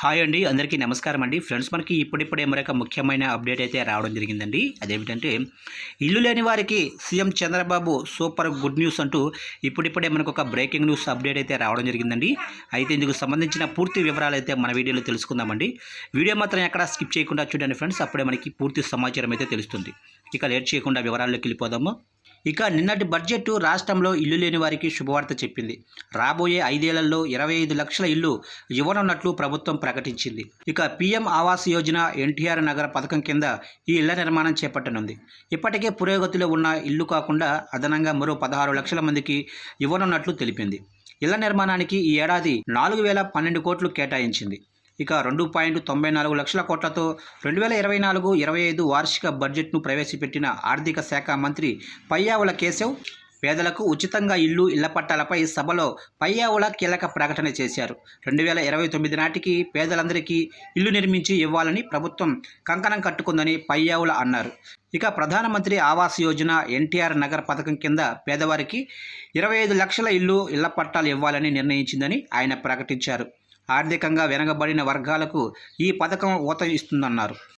Hi అండి అందరికీ నమస్కారం అండి. ఫ్రెండ్స్ మనకి ఇప్పుడిప్పుడే మరొక ముఖ్యమైన అప్డేట్ అయితే రావడం జరిగిందండి. అదేమిటంటే ఇల్లు లేని వారికి CM Chandrababu super good news అంటూ ఇప్పుడిప్పుడే మనకు ఒక బ్రేకింగ్ న్యూస్ అప్డేట్ అయితే రావడం జరిగిందండి. అయితే ఇందుకు సంబంధించిన పూర్తి వివరాలు అయితే మన వీడియోలో తెలుసుకుందామండి. వీడియో మాత్రం ఎక్కడ స్కిప్ చేయకుండా చూడండి ఫ్రెండ్స్. అప్పుడే మనకి పూర్తి సమాచారం అయితే తెలుస్తుంది. ఇక లేట్ చేయకుండా వివరాల్లోకి వెళ్ళిపోదాము. ఇక నిన్నటి బడ్జెట్ రాష్ట్రంలో ఇల్లు లేని వారికి శుభవార్త చెప్పింది. రాబోయే ఐదేళ్ళలో ఇరవై ఐదు లక్షల ఇల్లు ఇవ్వనున్నట్లు ప్రభుత్వం ప్రకటించింది. ఇక పీఎం ఆవాస్ యోజన ఎన్టీఆర్ నగర పథకం కింద ఈ ఇళ్ళ నిర్మాణం చేపట్టనుంది. ఇప్పటికే పురోగతిలో ఉన్న ఇల్లు కాకుండా అదనంగా మరో పదహారు లక్షల మందికి ఇవ్వనున్నట్లు తెలిపింది. ఇళ్ళ నిర్మాణానికి ఈ ఏడాది నాలుగు వేల పన్నెండు కోట్లు కేటాయించింది. ఇక రెండు పాయింట్ తొంభై నాలుగు లక్షల కోట్లతో రెండు వేల ఇరవై నాలుగు ఇరవై ఐదు వార్షిక బడ్జెట్ను ప్రవేశపెట్టిన ఆర్థిక శాఖ మంత్రి పయ్యావుల కేశవ్ పేదలకు ఉచితంగా ఇల్లు ఇళ్ళ పట్టాలపై సభలో పయ్యావుల కీలక ప్రకటన చేశారు. రెండు వేల ఇరవై తొమ్మిది నాటికి పేదలందరికీ ఇల్లు నిర్మించి ఇవ్వాలని ప్రభుత్వం కంకణం కట్టుకుందని పయ్యావుల అన్నారు. ఇక ప్రధానమంత్రి ఆవాస్ యోజన ఎన్టీఆర్ నగర్ పథకం కింద పేదవారికి ఇరవై ఐదు లక్షల ఇల్లు ఇళ్ళ పట్టాలు ఇవ్వాలని నిర్ణయించిందని ఆయన ప్రకటించారు. ఆర్థికంగా వెనకబడిన వర్గాలకు ఈ పథకం ఊత ఇస్తుందన్నారు